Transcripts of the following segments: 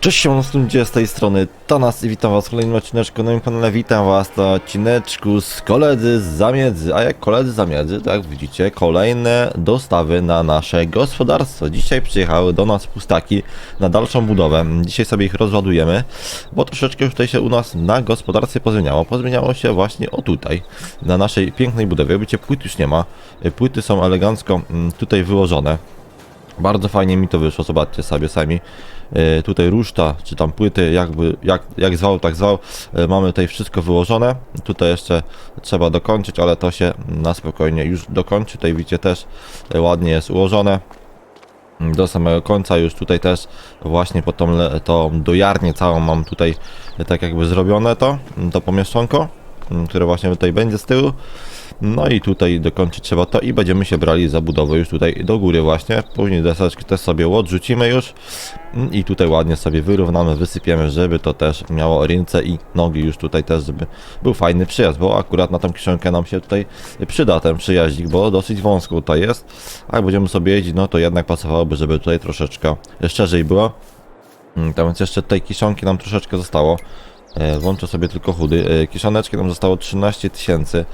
Cześć, się ludzie z tej strony Tanas i witam was w kolejnym odcineczku na moim kanale. Witam was na odcineczku z koledzy z zamiedzy. A jak koledzy z zamiedzy, tak widzicie, kolejne dostawy na nasze gospodarstwo. Dzisiaj przyjechały do nas pustaki na dalszą budowę. Dzisiaj sobie ich rozładujemy, bo troszeczkę już tutaj się u nas na gospodarstwie pozmieniało. Pozmieniało się właśnie o tutaj, na naszej pięknej budowie. Widzicie, płyt już nie ma. Płyty są elegancko mm, tutaj wyłożone. Bardzo fajnie mi to wyszło, zobaczcie sobie sami. E, tutaj ruszta, czy tam płyty, jakby, jak, jak zwał, tak zwał. E, mamy tutaj wszystko wyłożone. Tutaj jeszcze trzeba dokończyć, ale to się na spokojnie już dokończy. Tutaj widzicie też e, ładnie jest ułożone. Do samego końca już tutaj też właśnie po tą, tą dojarnię całą mam tutaj tak jakby zrobione to, to pomieszczonko, które właśnie tutaj będzie z tyłu. No i tutaj dokończyć trzeba to i będziemy się brali za budowę już tutaj do góry właśnie. Później deseczki też sobie odrzucimy już Mm, i tutaj ładnie sobie wyrównamy, wysypiemy, żeby to też miało ręce i nogi już tutaj też, żeby był fajny przyjazd, bo akurat na tą kieszonkę nam się tutaj przyda ten przyjaźnik, bo dosyć wąsko tutaj jest. A jak będziemy sobie jeździć, no to jednak pasowałoby, żeby tutaj troszeczkę szczerzej było. Mm, Tam więc jeszcze tej kiszonki nam troszeczkę zostało. E, Włączę sobie tylko chudy. E, Kiszoneczki nam zostało 13 tysięcy.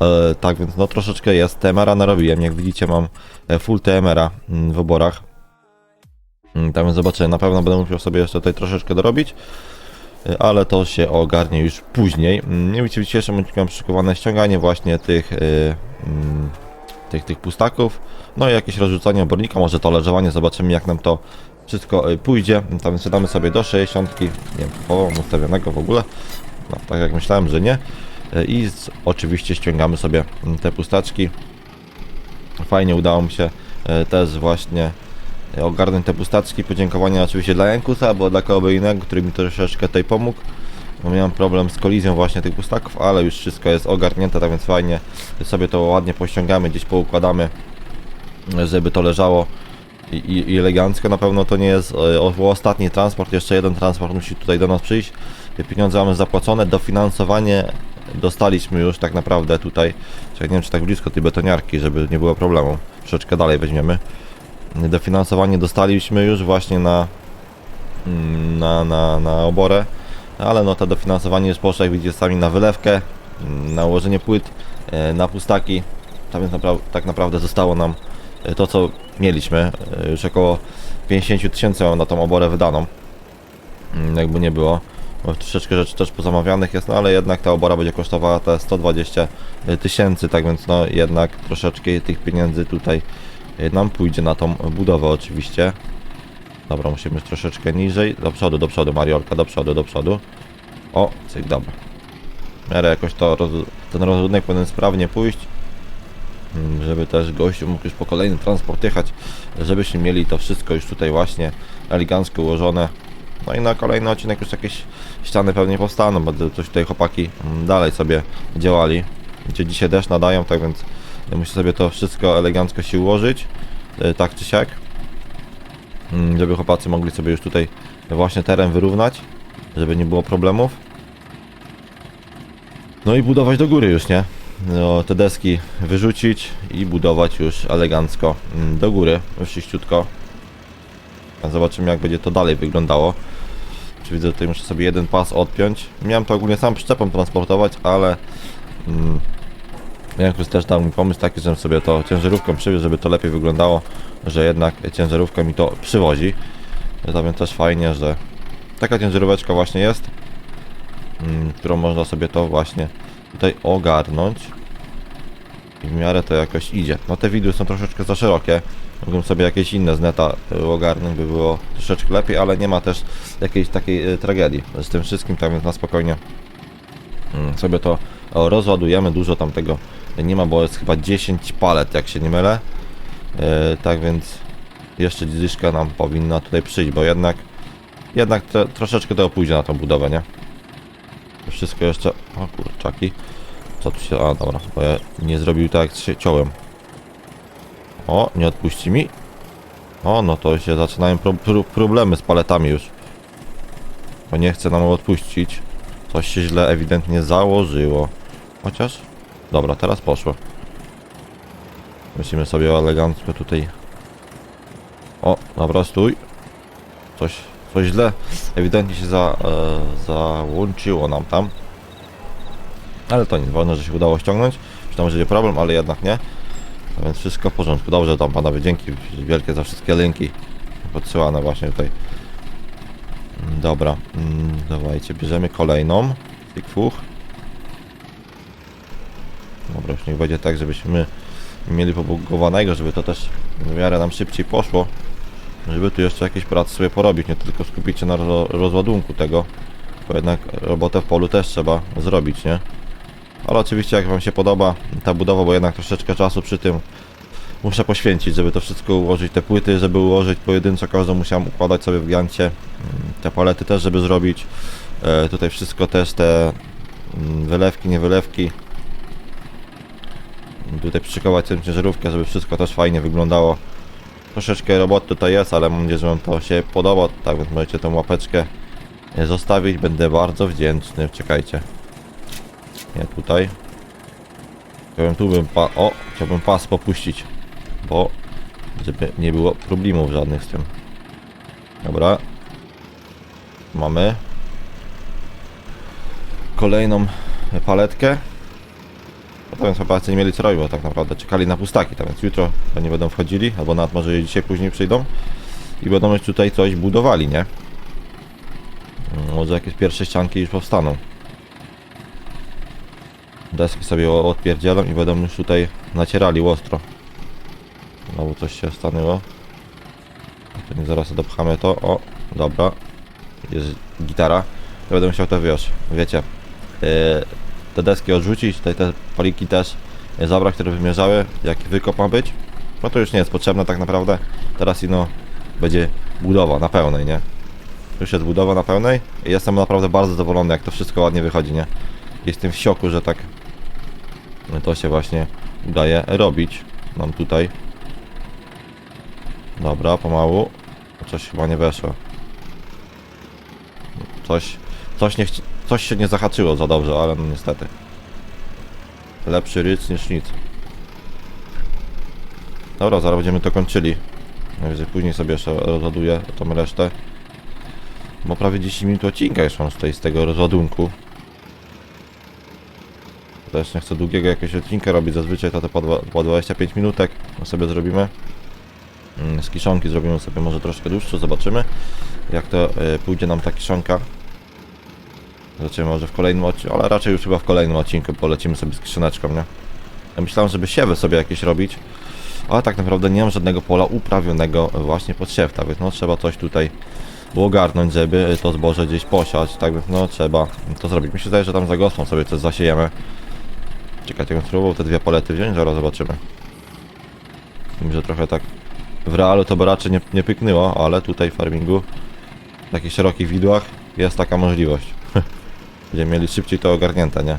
E, Tak więc no troszeczkę jest. TMR-a narobiłem. Jak widzicie mam full TMR-a mm, w oborach. Mm, Tam zobaczymy. Na pewno będę musiał sobie jeszcze tutaj troszeczkę dorobić. Ale to się ogarnie już później. Mm, Nie widzicie, w dzisiejszym odcinku mam szykowane ściąganie właśnie tych, mm, tych, tych pustaków. No i jakieś rozrzucanie obornika, może to leżowanie. Zobaczymy jak nam to wszystko y, pójdzie. Tam więc damy sobie do 60, nie wiem, połową ustawionego w ogóle. No, tak jak myślałem, że nie. Y, I z, oczywiście ściągamy sobie mm, te pustaczki. Fajnie udało mi się y, też właśnie ogarnąć te pustaczki. Podziękowania oczywiście dla Jankusa, bo dla kogoś innego, który mi troszeczkę tutaj pomógł. Bo miałem problem z kolizją właśnie tych pustaków, ale już wszystko jest ogarnięte, tak więc fajnie sobie to ładnie pościągamy, gdzieś poukładamy, żeby to leżało i, i, elegancko. Na pewno to nie jest e, o- ostatni transport, jeszcze jeden transport musi tutaj do nas przyjść. Pieniądze mamy zapłacone, dofinansowanie dostaliśmy już tak naprawdę tutaj. Czekaj, nie wiem czy tak blisko tej betoniarki, żeby nie było problemu. Troszeczkę dalej weźmiemy. Dofinansowanie dostaliśmy już właśnie na, mm, na, na, na oborę, ale no to dofinansowanie już poszło, jak widzicie sami, na wylewkę, mm, na ułożenie płyt, e, na pustaki. Tak więc tak naprawdę zostało nam to co mieliśmy, e, już około 50 tysięcy mam na tą oborę wydaną, Mm, jakby nie było, bo troszeczkę rzeczy też pozamawianych jest, no ale jednak ta obora będzie kosztowała te 120 tysięcy, tak więc no jednak troszeczkę tych pieniędzy tutaj e, nam pójdzie na tą budowę oczywiście. Dobra, musimy troszeczkę niżej, do przodu, do przodu Mariolka, do przodu, do przodu. O, cyk, dobra. W miarę jakoś to, ten rozrunek powinien sprawnie pójść. Żeby też gościu mógł już po kolejny transport jechać, żebyśmy mieli to wszystko już tutaj właśnie elegancko ułożone. No i na kolejny odcinek już jakieś ściany pewnie powstaną, bo coś tutaj chłopaki dalej sobie działali. Gdzie dzisiaj deszcz nadają, tak więc muszę sobie to wszystko elegancko się ułożyć, e, tak czy siak. Mm, Żeby chłopacy mogli sobie już tutaj właśnie teren wyrównać, żeby nie było problemów. No i budować do góry już, nie? No, te deski wyrzucić i budować już elegancko mm, do góry. A Zobaczymy jak będzie to dalej wyglądało. Czy widzę, tutaj muszę sobie jeden pas odpiąć. Miałem to ogólnie sam przyczepą transportować, ale mm, Jankus też dał mi pomysł taki, żebym sobie to ciężarówką przywiózł, żeby to lepiej wyglądało, że jednak ciężarówka mi to przywozi. Więc też fajnie, że taka ciężaróweczka właśnie jest, mm, którą można sobie to właśnie tutaj ogarnąć i w miarę to jakoś idzie. No te widły są troszeczkę za szerokie. Mógłbym sobie jakieś inne z neta y, ogarnąć, by było troszeczkę lepiej, ale nie ma też jakiejś takiej y, tragedii z tym wszystkim, tak więc na spokojnie mm, sobie to rozładujemy. Dużo tam tego nie ma, bo jest chyba 10 palet, jak się nie mylę. Y, tak więc jeszcze dyszka nam powinna tutaj przyjść, bo jednak jednak troszeczkę to pójdzie na tą budowę, nie? Wszystko jeszcze... O kurczaki. Co tu się... A dobra, bo ja nie zrobił tak jak się ciąłem. O, nie odpuści mi. O, no to się zaczynają pro, pro, problemy z paletami już. Bo nie chce nam odpuścić. Coś się źle ewidentnie założyło. Chociaż... Dobra, teraz poszło. Musimy sobie elegancko tutaj... O, dobra, stój. Coś, coś źle ewidentnie się za, e, załączyło nam tam. Ale to nic, ważne, że się udało ściągnąć. Myślałem, że będzie problem, ale jednak nie. A więc wszystko w porządku. Dobrze tam panowie, dzięki wielkie za wszystkie linki podsyłane właśnie tutaj. Mm, Dobra, mm, dawajcie, bierzemy kolejną. Tik fuch. Dobra, już niech będzie tak, żebyśmy mieli pobugowanego, żeby to też w miarę nam szybciej poszło. Żeby tu jeszcze jakieś prace sobie porobić, nie tylko skupić się na ro rozładunku tego. Bo jednak robotę w polu też trzeba zrobić, nie? Ale oczywiście jak Wam się podoba ta budowa, bo jednak troszeczkę czasu przy tym muszę poświęcić, żeby to wszystko ułożyć, te płyty, żeby ułożyć pojedynczo, każdą musiałem układać sobie w giancie, Mm, te palety też, żeby zrobić, e, tutaj wszystko też te mm, wylewki, nie wylewki, tutaj przyszykować tę ciężarówkę, żeby wszystko też fajnie wyglądało. Troszeczkę robot tutaj jest, ale mam nadzieję, że Wam to się podoba, tak więc możecie tą łapeczkę e, zostawić, będę bardzo wdzięczny, czekajcie. Nie tutaj. Chciałbym tu bym pa... O! Chciałbym pas popuścić. Bo... Żeby nie było problemów żadnych z tym. Dobra. Mamy. Kolejną paletkę. Potem chyba nie mieli co robić, bo tak naprawdę czekali na pustaki, tak więc jutro nie będą wchodzili, albo nawet może dzisiaj później przyjdą i będą już tutaj coś budowali, nie? Może jakieś pierwsze ścianki już powstaną deski sobie o- odpierdzielam i będą już tutaj nacierali ostro. Znowu coś się stanęło. To nie zaraz dopchamy to. O, dobra. Jest gitara. Ja będę musiał to wiesz, wiecie. Yy, te deski odrzucić, tutaj te paliki też yy, zabrać, które wymierzały, jaki wykop ma być. No to już nie jest potrzebne tak naprawdę. Teraz ino będzie budowa na pełnej, nie? Już jest budowa na pełnej i jestem naprawdę bardzo zadowolony, jak to wszystko ładnie wychodzi, nie? Jestem w szoku, że tak to się właśnie udaje robić nam tutaj. Dobra, pomału. Coś chyba nie weszło. Coś, coś, nie chci- coś się nie zahaczyło za dobrze, ale no niestety. Lepszy ryc niż nic. Dobra, zaraz będziemy to kończyli. Najwyżej później sobie jeszcze rozładuję tą resztę. Bo prawie 10 minut odcinka już mam tutaj z tego rozładunku. Też nie chcę długiego jakiegoś odcinka robić, zazwyczaj to te po, dwa, po 25 minutek sobie zrobimy. Mm, Z kiszonki zrobimy sobie może troszkę dłuższe, zobaczymy jak to y, pójdzie nam ta kiszonka. Zobaczymy może w kolejnym odcinku, ale raczej już chyba w kolejnym odcinku polecimy sobie z kiszoneczką, nie? Ja myślałem, żeby siewy sobie jakieś robić, ale tak naprawdę nie mam żadnego pola uprawionego właśnie pod siew, tak więc no trzeba coś tutaj ogarnąć, żeby to zboże gdzieś posiać, tak więc no trzeba to zrobić. Mi się zdaje, że tam za sobie coś zasiejemy. Czekajcie, jak spróbował te dwie palety wziąć, zaraz zobaczymy. Wiem, że trochę tak w realu to by raczej nie, nie pyknęło, ale tutaj w farmingu w takich szerokich widłach jest taka możliwość. Będziemy mieli szybciej to ogarnięte, nie?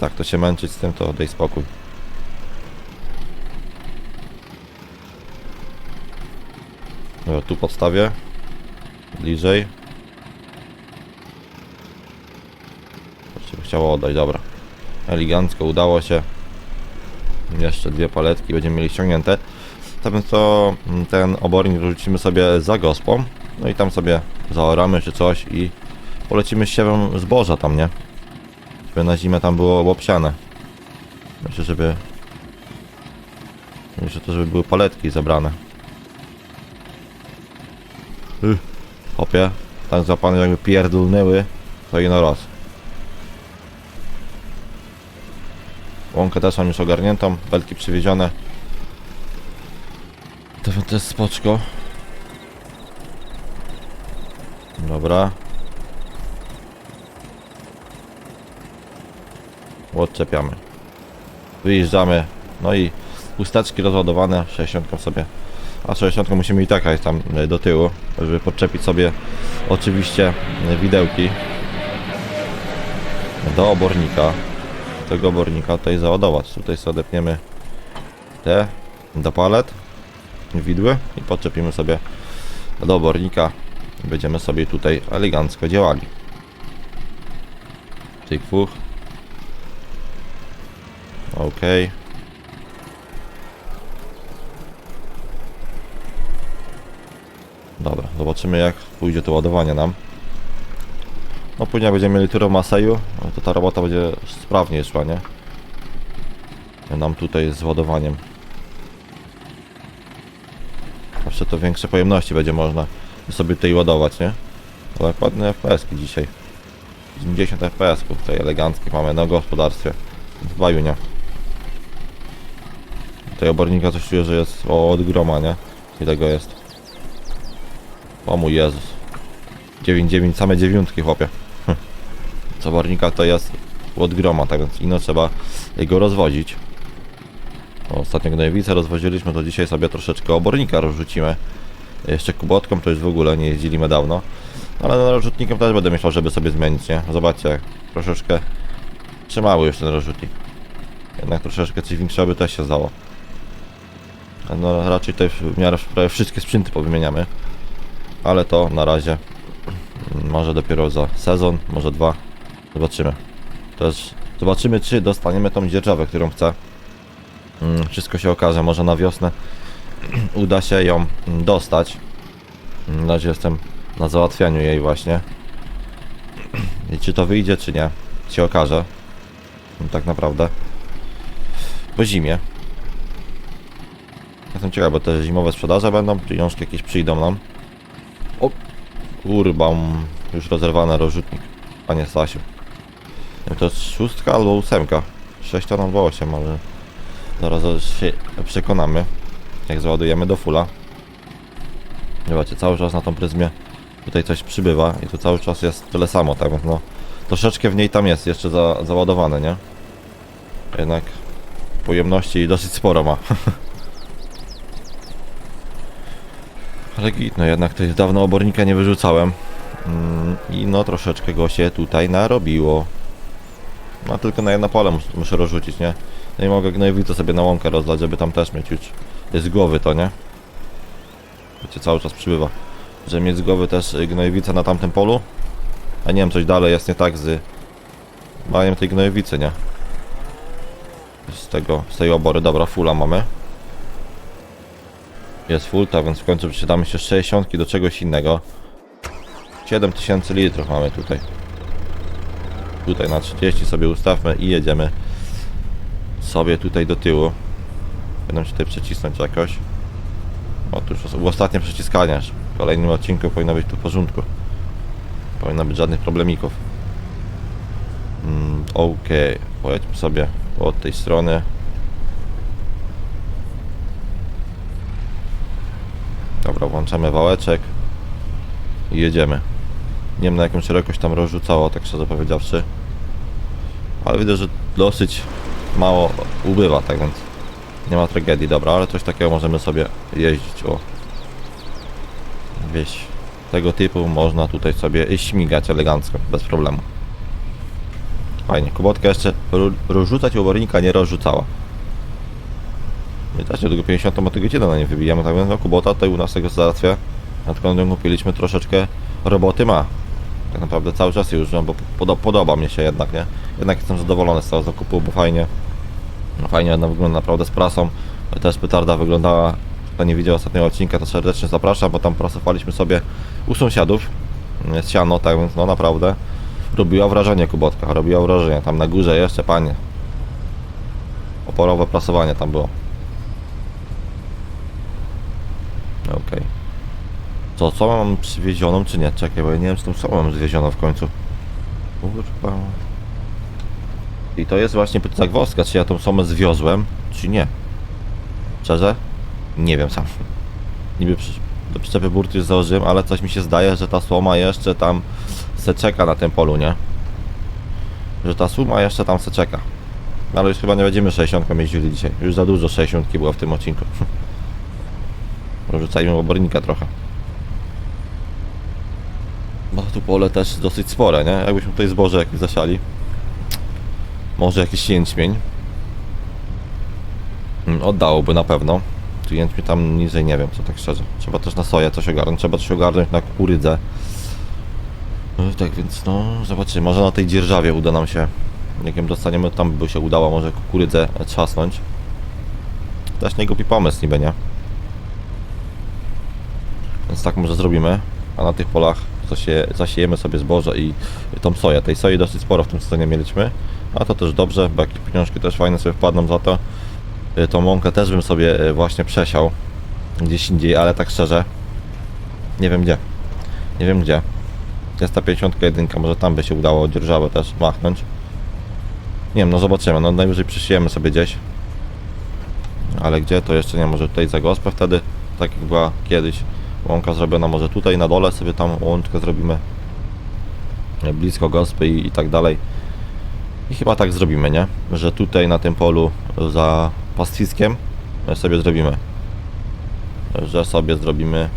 Tak, to się męczyć z tym, to daj spokój. Dobra, tu podstawię. Bliżej. To się chciało oddać, dobra. Elegancko udało się. Jeszcze dwie paletki będziemy mieli ściągnięte. Więc to mm, ten obornik wrzucimy sobie za gospą. No i tam sobie zaoramy czy coś i polecimy siewem zboża tam, nie? Żeby na zimę tam było obsiane. Myślę, żeby... Myślę to, żeby były paletki zebrane. Yy, hopie. Tak złapane jakby pierdolnęły. To i na raz. Łąkę też mam już ogarniętą, belki przywiezione. To to jest spoczko. Dobra. Odczepiamy. Wyjeżdżamy. No i chusteczki rozładowane, 60 sobie. A 60 musimy i tak jechać tam e, do tyłu, żeby podczepić sobie oczywiście e, widełki do obornika tego obornika tutaj załadować. Tutaj sobie odepniemy te do palet, widły i podczepimy sobie do obornika. Będziemy sobie tutaj elegancko działali. Tyk fuch. Ok. Dobra, zobaczymy jak pójdzie to ładowanie nam. No później jak będziemy mieli turę Maseju, no to ta robota będzie sprawniej szła, nie? Nam tutaj z ładowaniem. Zawsze to większe pojemności będzie można sobie tutaj ładować, nie? Ale ładne FPS-ki dzisiaj. 90 FPS-ków tutaj eleganckich mamy na gospodarstwie. W baju, Tutaj obornika coś czuję, że jest od groma, nie? I tego jest. O mój Jezus. 9-9, same dziewiątki, chłopie. Co obornika to jest od groma, tak więc ino trzeba go rozwozić. O, Ostatnio gnojowice rozwoziliśmy, to dzisiaj sobie troszeczkę obornika rozrzucimy. Jeszcze kubotką to już w ogóle nie jeździliśmy dawno. Ale no, rozrzutnikiem też będę myślał, żeby sobie zmienić, nie? Zobaczcie, jak troszeczkę trzymały już ten rozrzutnik. Jednak troszeczkę coś większego by też się zdało. No raczej tutaj w miarę prawie wszystkie sprzęty powymieniamy. Ale to na razie może dopiero za sezon, może dwa. Zobaczymy. Też zobaczymy czy dostaniemy tą dzierżawę, którą chcę. Mm, Wszystko się okaże, może na wiosnę uda się ją dostać. Mm, Na razie jestem na załatwianiu jej właśnie. I czy to wyjdzie, czy nie, się okaże. Tak naprawdę. Po zimie. Jestem ciekaw, bo te zimowe sprzedaże będą, pieniążki jakieś przyjdą nam. O, kurba, mm, już rozerwany rozrzutnik, panie Stasiu. Wiem, To jest szóstka albo ósemka. Sześcia albo osiem, ale zaraz się przekonamy, jak załadujemy do fulla. Zobaczcie, cały czas na tą pryzmie tutaj coś przybywa i tu cały czas jest tyle samo, tak no troszeczkę w niej tam jest jeszcze za, załadowane, nie? Jednak pojemności dosyć sporo ma. Ale git, no jednak to jest dawno obornika nie wyrzucałem. Mm, I no troszeczkę go się tutaj narobiło. No tylko na jedno pole mus, muszę rozrzucić, nie? No i mogę gnojowito sobie na łąkę rozlać, żeby tam też mieć już z głowy to, nie? Wiecie, cały czas przybywa. Żeby mieć z głowy też y, gnojowice na tamtym polu. A nie wiem, coś dalej jest nie tak z majem tej gnojowicy, nie? Z tego, z tej obory, dobra, fula mamy. Jest full, tak więc w końcu przydamy się 60 do czegoś innego. 7000 litrów mamy tutaj. Tutaj na 30 sobie ustawmy i jedziemy sobie tutaj do tyłu. Będę się tutaj przycisnąć jakoś. O, tu już os- ostatnie przyciskanie. aż W kolejnym odcinku powinno być tu w porządku. Powinno być żadnych problemików. Mm, Okej, pojedźmy sobie od tej strony. Dobra, włączamy wałeczek i jedziemy. Nie wiem na jaką szerokość tam rozrzucało, tak szczerze powiedziawszy. Ale widzę, że dosyć mało ubywa, tak więc nie ma tragedii, dobra, ale coś takiego możemy sobie jeździć, o. Wieś tego typu można tutaj sobie śmigać elegancko, bez problemu. Fajnie, kubotka jeszcze ro- rozrzucać obornika nie rozrzucała. My też tego 50 motogodzinę na nie wybijamy, tak więc no, kubota tutaj u nas tego załatwia. Odkąd ją kupiliśmy troszeczkę roboty ma. Tak naprawdę cały czas już, no bo podo podoba mi się jednak, nie? Jednak jestem zadowolony z tego zakupu, bo fajnie no fajnie ona wygląda naprawdę z prasą. Też petarda wyglądała. Kto nie widział ostatniego odcinka, to serdecznie zapraszam, bo tam prasowaliśmy sobie u sąsiadów. Siano, tak więc no naprawdę robiła wrażenie kubotka, robiła wrażenie. Tam na górze jeszcze, panie. Oporowe prasowanie tam było. Okej. Co, co mam przywiezioną, czy nie? Czekaj, bo ja nie wiem, czy tą sobą mam zwiezioną w końcu. Kurwa. I to jest właśnie zagwozdka, czy ja tą somę zwiozłem, czy nie. Szczerze? Nie wiem sam. Niby przy, do przyczepy burty już założyłem, ale coś mi się zdaje, że ta słoma jeszcze tam se czeka na tym polu, nie? Że ta suma jeszcze tam se czeka. Ale już chyba nie będziemy 60 jeździli dzisiaj. Już za dużo 60 było w tym odcinku. Rzucajmy obornika trochę. Bo tu pole też dosyć spore, nie? Jakbyśmy tutaj zboże jakieś zasiali. Może jakiś jęczmień. Mm, Oddałoby na pewno. Tu jęczmień tam niżej nie wiem, co tak szczerze. Trzeba też na soję coś ogarnąć, trzeba coś ogarnąć na kukurydzę. No, tak więc no, zobaczymy. Może na tej dzierżawie uda nam się. Jak ją dostaniemy, tam by się udało może kukurydzę trzasnąć. Też nie głupi pomysł niby, nie? Więc tak może zrobimy. A na tych polach zasie, zasiejemy sobie zboże i tą soję. Tej soi dosyć sporo w tym sezonie mieliśmy. A to też dobrze, bo jakieś pieniążki też fajne sobie wpadną za to. Y, Tą łąkę też bym sobie y, właśnie przesiał gdzieś indziej, ale tak szczerze nie wiem gdzie. Nie wiem gdzie. Jest ta 51, może tam by się udało dzierżawę też machnąć. Nie wiem, no zobaczymy. No najwyżej przysiejemy sobie gdzieś. Ale gdzie to jeszcze nie, może tutaj za gospę wtedy, tak jak była kiedyś łąka zrobiona, może tutaj na dole sobie tam łączkę zrobimy blisko gospy i, i tak dalej. I chyba tak zrobimy, nie? Że tutaj na tym polu za pastwiskiem sobie zrobimy. Że sobie zrobimy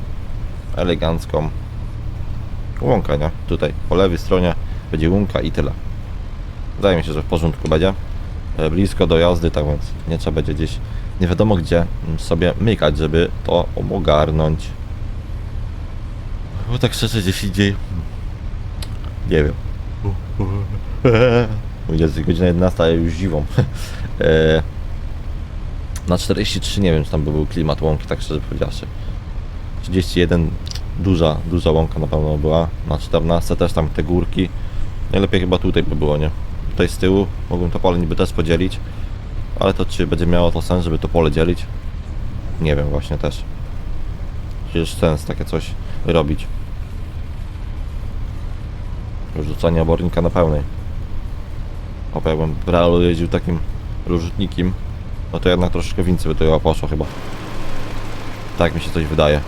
elegancką łąkę, nie? Tutaj po lewej stronie będzie łąka i tyle. Wydaje mi się, że w porządku będzie. E, Blisko do jazdy, tak więc nie trzeba będzie gdzieś nie wiadomo gdzie sobie mykać, żeby to ogarnąć. Bo tak szczerze gdzieś indziej nie wiem. Jest godzina 11, a ja już dziwą. E, Na 43 nie wiem, czy tam by był klimat łąki, tak szczerze powiedziawszy. 31 duża, duża łąka na pewno była. Na 14 też tam te górki. Najlepiej chyba tutaj by było, nie? Tutaj z tyłu mogłem to pole niby też podzielić. Ale to czy będzie miało to sens, żeby to pole dzielić? Nie wiem właśnie też. Czy jest sens takie coś robić? Rzucanie obornika na pełnej. O, jakbym w realu jeździł takim rozrzutnikiem, no to jednak troszeczkę więcej by to chyba poszło chyba. Tak mi się coś wydaje.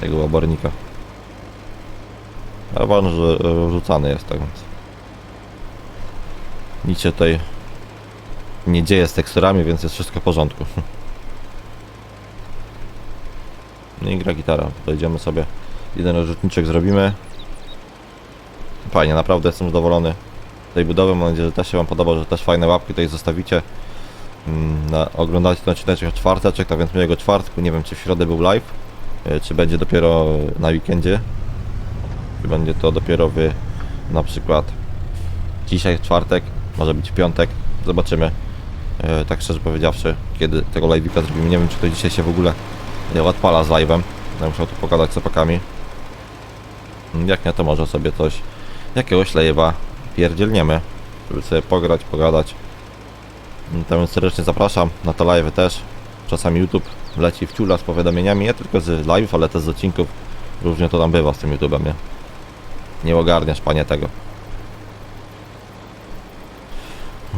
Tego obornika. Ale ważne, że e, rzucany jest, tak więc. Nic się tutaj nie dzieje z teksturami, więc jest wszystko w porządku. No i gra gitara. Dojdziemy sobie. Jeden rozrzutniczek zrobimy. Fajnie, naprawdę jestem zadowolony tej budowy. Mam nadzieję, że też się Wam podoba, że też fajne łapki tutaj zostawicie. Mm, Na, oglądacie ten odcinek czwarteczek, tak więc miłego czwartku. Nie wiem, czy w środę był live, e, czy będzie dopiero na weekendzie. Czy będzie to dopiero w na przykład dzisiaj czwartek, może być piątek. Zobaczymy. E, tak szczerze powiedziawszy, kiedy tego live'ika zrobimy. Nie wiem, czy to dzisiaj się w ogóle nie odpala z live'em. Będę musiał tu pogadać z opakami. Jak nie, to może sobie coś, jakiegoś live'a pierdzielniemy, żeby sobie pograć, pogadać. Tam serdecznie zapraszam na te live'y też. Czasami YouTube leci w ciula z powiadomieniami, nie tylko z live'ów, ale też z odcinków. Różnie to tam bywa z tym YouTube'em, nie? Nie ogarniasz, panie, tego.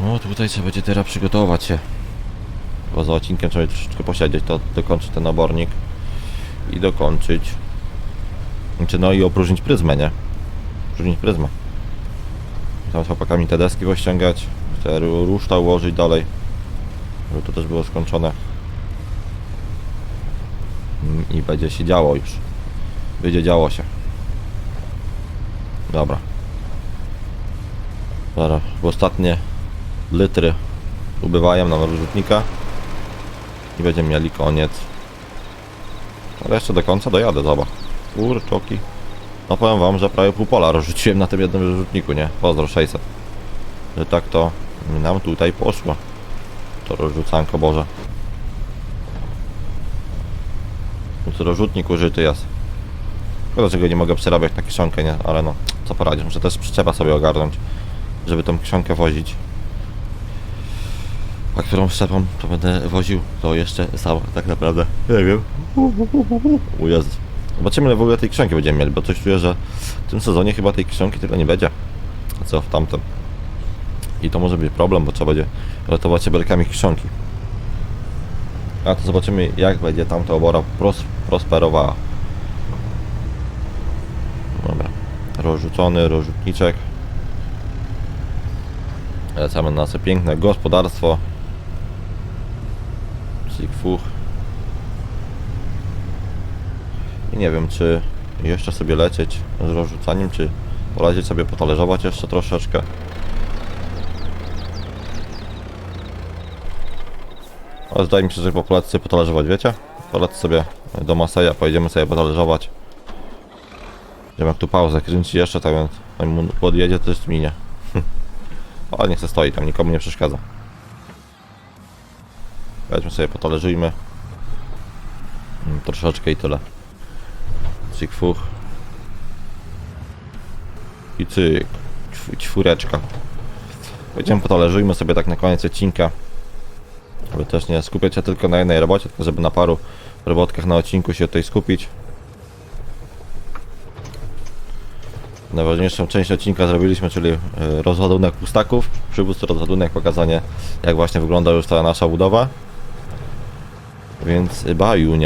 No tutaj trzeba będzie teraz przygotować się. Poza odcinkiem trzeba troszeczkę posiedzieć, to dokończyć ten obornik i dokończyć. Znaczy no i opróżnić pryzmę, nie? Opróżnić pryzmę. Tam z chłopakami te deski pościągać, te ru- ruszta ułożyć dalej, żeby to też było skończone. Mm, I będzie się działo już. Będzie działo się. Dobra. Dobra, ostatnie litry ubywają nam rozrzutnika i będziemy mieli koniec. Ale jeszcze do końca dojadę, zobacz. Kurczoki. No powiem wam, że prawie pół pola rozrzuciłem na tym jednym rozrzutniku, nie? Pozdro 600. Że tak to nam tutaj poszło. To rozrzucanko Boże. Tu rozrzutnik użyty jest. Szkoda, że go nie mogę przerabiać na kiszonkę, nie? Ale no, co poradzisz, muszę też przyczepa sobie ogarnąć, żeby tą kiszonkę wozić. A którą szczepą to będę woził, to jeszcze sam tak naprawdę nie wiem. Jezus. Zobaczymy ile w ogóle tej kiszonki będziemy mieli, bo coś czuję, że w tym sezonie chyba tej kiszonki tyle nie będzie. Co w tamtym. I to może być problem, bo trzeba będzie ratować się belkami kiszonki. A to zobaczymy jak będzie tamta obora pros prosperowała. Dobra. Rozrzucony rozrzutniczek. Lecamy na nasze piękne gospodarstwo. Sigfuch. I nie wiem, czy jeszcze sobie lecieć z rozrzucaniem, czy polecieć sobie potalerzować jeszcze troszeczkę. Ale zdaje mi się, że po polecę sobie potalerzować, wiecie? Polecę sobie do Maseja, pojedziemy sobie potalerzować. Będziemy jak tu pauzę kręci jeszcze, tak więc mu podjedzie, to jest minie. Ale niech se stoi, tam nikomu nie przeszkadza. Weźmy sobie, potalerzujmy. Mm, Troszeczkę i tyle. Cyk fuch. I cyk. Ćw- Ćwóreczka. Powiedziałem, potalerzyjmy sobie tak na koniec odcinka. Aby też nie skupiać się tylko na jednej robocie, tylko żeby na paru robotkach na odcinku się tutaj skupić. Najważniejszą część odcinka zrobiliśmy, czyli e, rozładunek pustaków, przywóz rozładunek, pokazanie jak właśnie wygląda już ta nasza budowa. Więc baju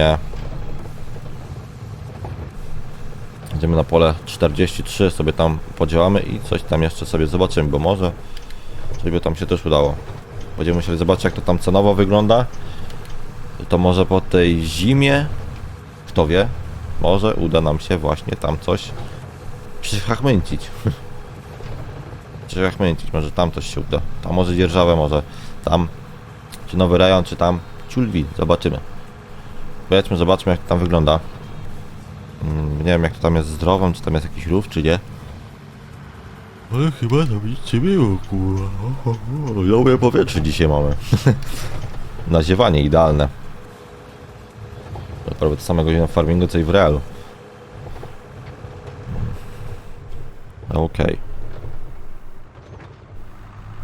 nie. Idziemy na pole 43, sobie tam podziałamy i coś tam jeszcze sobie zobaczymy, bo może coś by tam się też udało. Będziemy musieli zobaczyć jak to tam cenowo wygląda. To może po tej zimie, kto wie, może uda nam się właśnie tam coś przychachmęcić. przychachmęcić, może tam coś się uda. Tam może dzierżawę, może tam, czy nowy rejon, czy tam ciulwi, zobaczymy. Powiedzmy, zobaczmy jak to tam wygląda. Mm, Nie wiem jak to tam jest zdrową, czy tam jest jakiś rów, czy nie. Ale chyba tam nic nie było, kurwa. Dobre powietrze dzisiaj mamy. Naziewanie idealne. Prawie to samego godzina w farmingu, co i w realu. Okej.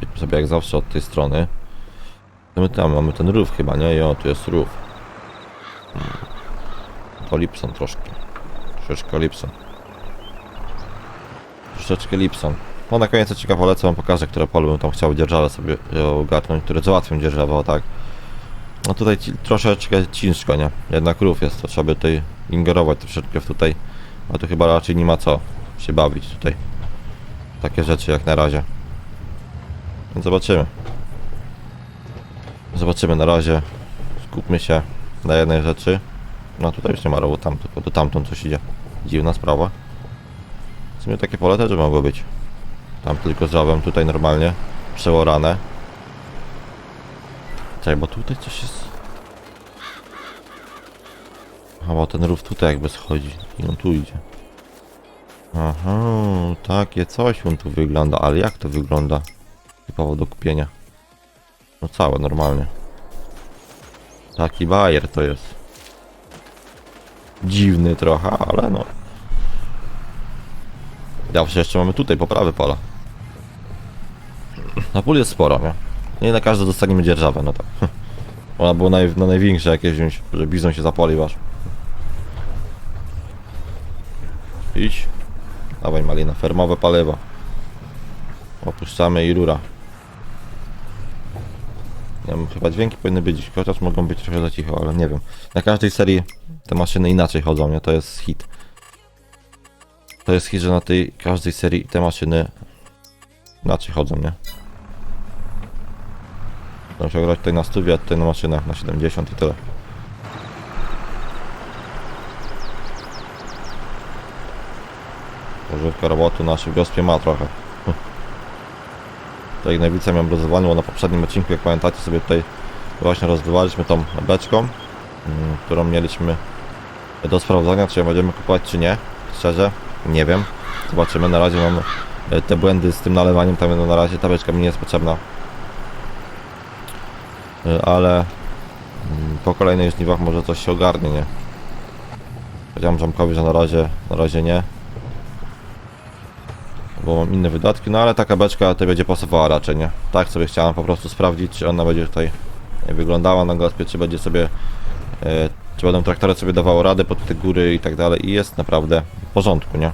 Idźmy sobie jak zawsze od tej strony. To my tam mamy ten rów chyba, nie? Jo, tu jest rów. Hmm. To Lipson troszkę. Troszeczkę Lipson. Troszeczkę Lipson. No na koniec odcinka polecę wam pokażę, które pole bym tam chciał dzierżawę sobie e, ogarnąć, które załatwią dzierżawę, o tak. No tutaj ci, troszeczkę ciężko, nie? Jednak rów jest, to trzeba by tutaj ingerować troszeczkę w tutaj. A tu chyba raczej nie ma co się bawić tutaj. Takie rzeczy jak na razie. Więc zobaczymy. Zobaczymy na razie. Skupmy się na jednej rzeczy. No tutaj już nie ma rowu, tam tylko tu tamtą coś idzie. Dziwna sprawa. W sumie takie pole też mogło być. Tam tylko z tutaj normalnie przeorane. Czekaj, bo tutaj coś jest... A bo ten rów tutaj jakby schodzi i on tu idzie. Aha, takie coś on tu wygląda, ale jak to wygląda? Typowo do kupienia. No całe, normalnie. Taki bajer to jest. Dziwny trochę, ale no. Zawsze jeszcze mamy tutaj poprawy pola. Na pól jest sporo, nie? Nie na każde dostaniemy dzierżawę, no tak. Ona była naj, na największe jakieś wziąć, że bizon się zapalił aż. Idź. Dawaj malina, fermowe paliwo. Opuszczamy i rura. Chyba dźwięki powinny być, chociaż mogą być trochę za cicho, ale nie wiem. Na każdej serii te maszyny inaczej chodzą, nie? To jest hit. To jest hit, że na tej każdej serii te maszyny inaczej chodzą, nie? Muszę się grać tutaj na stuwie, a tutaj na maszynach na 70 i tyle. Używka roboty na naszej wioskie ma trochę. Tak jak najwięcej miałem rozwalniło na poprzednim odcinku, jak pamiętacie sobie tutaj właśnie rozwywaliśmy tą beczką, mm, którą mieliśmy do sprawdzania, czy ją będziemy kupować, czy nie. Szczerze, nie wiem. Zobaczymy. Na razie mamy e, te błędy z tym nalewaniem, tam no, na razie ta beczka mi nie jest potrzebna. E, Ale mm, po kolejnych żniwach może coś się ogarnie, nie? Powiedziałem Żamkowi, że na razie, na razie nie. Bo mam inne wydatki, no ale taka beczka to będzie pasowała raczej, nie? Tak sobie chciałem po prostu sprawdzić, czy ona będzie tutaj wyglądała na gospie, czy będzie sobie e, czy będą traktory sobie dawało radę pod te góry i tak dalej i jest naprawdę w porządku, nie?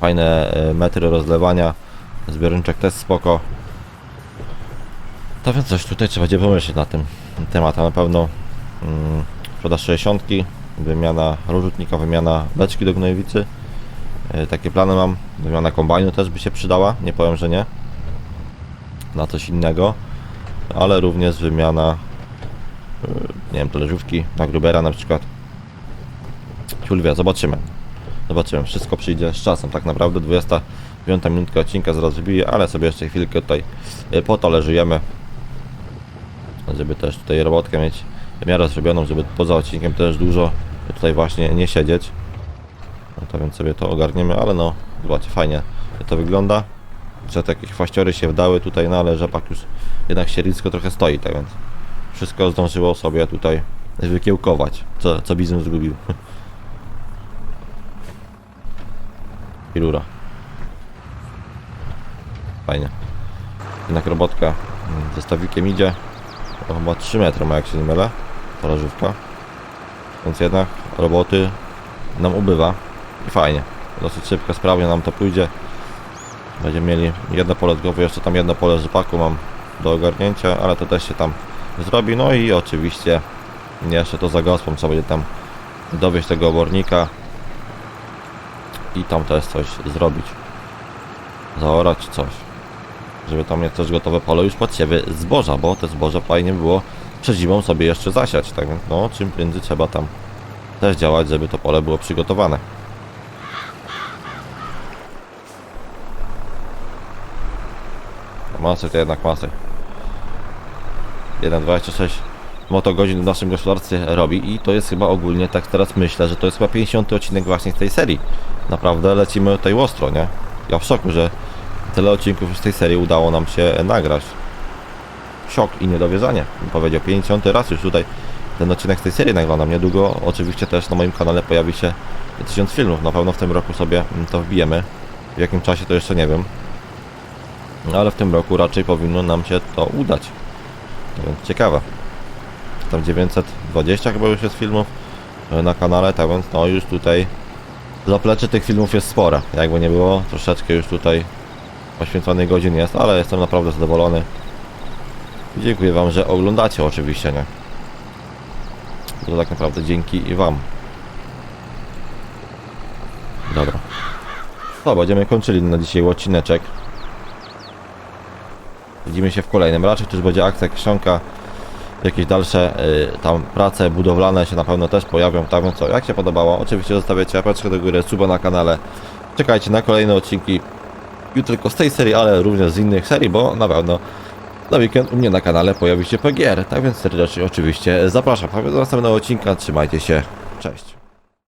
Fajne e, metry rozlewania, zbiorniczek też spoko. To więc coś tutaj trzeba będzie pomyśleć na tym tematem. Na pewno mm, sprzedaż 60, wymiana rozrzutnika, wymiana beczki do gnojowicy. E, takie plany mam. Wymiana kombajnu też by się przydała, nie powiem, że nie. Na coś innego. Ale również wymiana nie wiem, talerzówki na Grubera na przykład. Ciulwia, zobaczymy. Zobaczymy, wszystko przyjdzie z czasem, tak naprawdę 25 minutka odcinka zaraz wybije, ale sobie jeszcze chwilkę tutaj y, potalerzujemy. Żeby też tutaj robotkę mieć w miarę zrobioną, żeby poza odcinkiem też dużo tutaj właśnie nie siedzieć. No to więc sobie to ogarniemy, ale no, zobaczcie, fajnie to wygląda. Przed jakieś faściory się wdały tutaj, no ale rzepak już jednak siericko trochę stoi, tak więc wszystko zdążyło sobie tutaj wykiełkować, co, co biznes zgubił. I rura. Fajnie. Jednak robotka mm, ze stawikiem idzie. To chyba 3 metry ma jak się nie mylę. Talerzówka. Więc jednak roboty nam ubywa. I fajnie. Dosyć szybko, sprawnie nam to pójdzie. Będziemy mieli jedno pole zgowy, jeszcze tam jedno pole rzepaku mam do ogarnięcia, ale to też się tam zrobi. No i oczywiście jeszcze to za gospą trzeba będzie tam dowieść tego obornika i tam też coś zrobić. Zaorać coś. Żeby tam mieć też gotowe pole już pod siebie zboża, bo te zboże fajnie było przed zimą sobie jeszcze zasiać. Tak no, czym prędzej trzeba tam też działać, żeby to pole było przygotowane. Masy to jednak masy. 1,26 motogodzin w naszym gospodarstwie robi i to jest chyba ogólnie, tak teraz myślę, że to jest chyba 50 odcinek właśnie z tej serii. Naprawdę lecimy tutaj ostro, nie? Ja w szoku, że tyle odcinków z tej serii udało nam się nagrać. Szok i niedowierzanie. Bym Powiedział 50 raz już tutaj ten odcinek z tej serii naglądam. Niedługo oczywiście też na moim kanale pojawi się 1000 filmów. Na pewno w tym roku sobie to wbijemy. W jakim czasie to jeszcze nie wiem. Ale w tym roku raczej powinno nam się to udać. No Więc ciekawe. Tam 920 chyba już jest filmów e, na kanale, tak więc no już tutaj zaplecze tych filmów jest spore. Jakby nie było, troszeczkę już tutaj poświęconych godzin jest, ale jestem naprawdę zadowolony. Dziękuję Wam, że oglądacie oczywiście, nie? To tak naprawdę dzięki i Wam. Dobra. To będziemy kończyli na dzisiaj odcineczek. Widzimy się w kolejnym. Raczej też będzie akcja kieszonka. Jakieś dalsze y, tam prace budowlane się na pewno też pojawią. Tak więc co, jak się podobało, oczywiście zostawiacie łapeczkę do góry, suba na kanale. Czekajcie na kolejne odcinki. Już tylko z tej serii, ale również z innych serii, bo na pewno na weekend u mnie na kanale pojawi się PGR. Tak więc serdecznie oczywiście zapraszam. Do następnego odcinka. Trzymajcie się. Cześć.